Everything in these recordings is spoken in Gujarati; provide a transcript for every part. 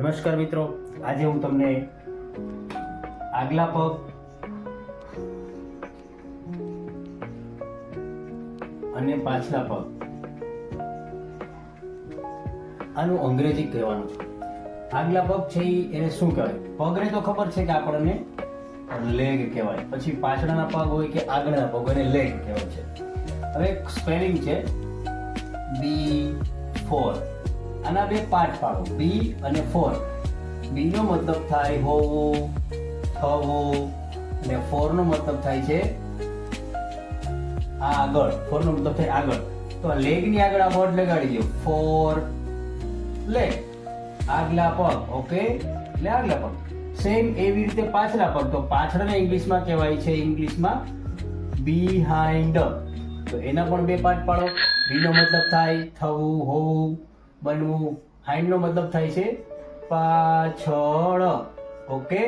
નમસ્કાર મિત્રો. આજે હું તમને આગલા પગ અને પાછલા પગ આનું અંગ્રેજી કહેવાનું આગલા પગ છે એને શું કહેવાય? પગને તો ખબર છે કે આપણને લેગ કહેવાય. પછી પાછળના પગ હોય કે આગળના પગ એને લેગ કહેવાય છે. હવે સ્પેલિંગ છે બી ફોર. આના બે પાર્ટ પાડો. બી અને ફોર બી નો મતલબ થાય હોવું, થવું અને ફોર નો મતલબ થાય છે આ આગળ. ફોર નો મતલબ થાય આગળ. તો આ લેગની આગળ આ વર્ડ લગાડી દો. ફોર લેગ આગલા પગ. ઓકે એટલે આગલા પગ. સેમ એવી રીતે પાછલા પગ. તો પાછળને ઇંગ્લિશમાં કહેવાય છે ઇંગ્લિશમાં બિહાઇન્ડ તો એના પણ બે પાર્ટ પાડો. બી નો મતલબ થાય થવું, હોવું બનવું. હાઇન્ડ નો મતલબ થાય છે પાછળ. ઓકે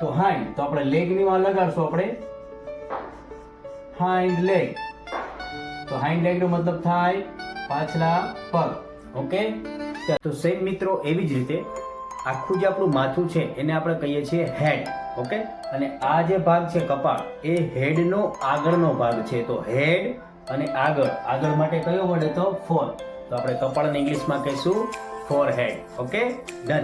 તો હાઇન્ડ તો આપણે લેગની માં લગાડશું આપણે. હાઇન્ડ લેગ તો હાઇન્ડ લેગ નો મતલબ થાય પાછલા પગ. ઓકે તો સેમ મિત્રો, એવી જ રીતે આખું જે આપણું માથું છે, એને આપણે કહીએ છીએ હેડ ઓકે અને આ જે ભાગ છે કપાળ, એ હેડનો આગળનો ભાગ છે. તો હેડ અને આગળ. આગળ માટે કયો વડે તો ફોર તો આપણે કપાળને ઇંગ્લિશમાં કહીશું ફોર હેડ ઓકે ડન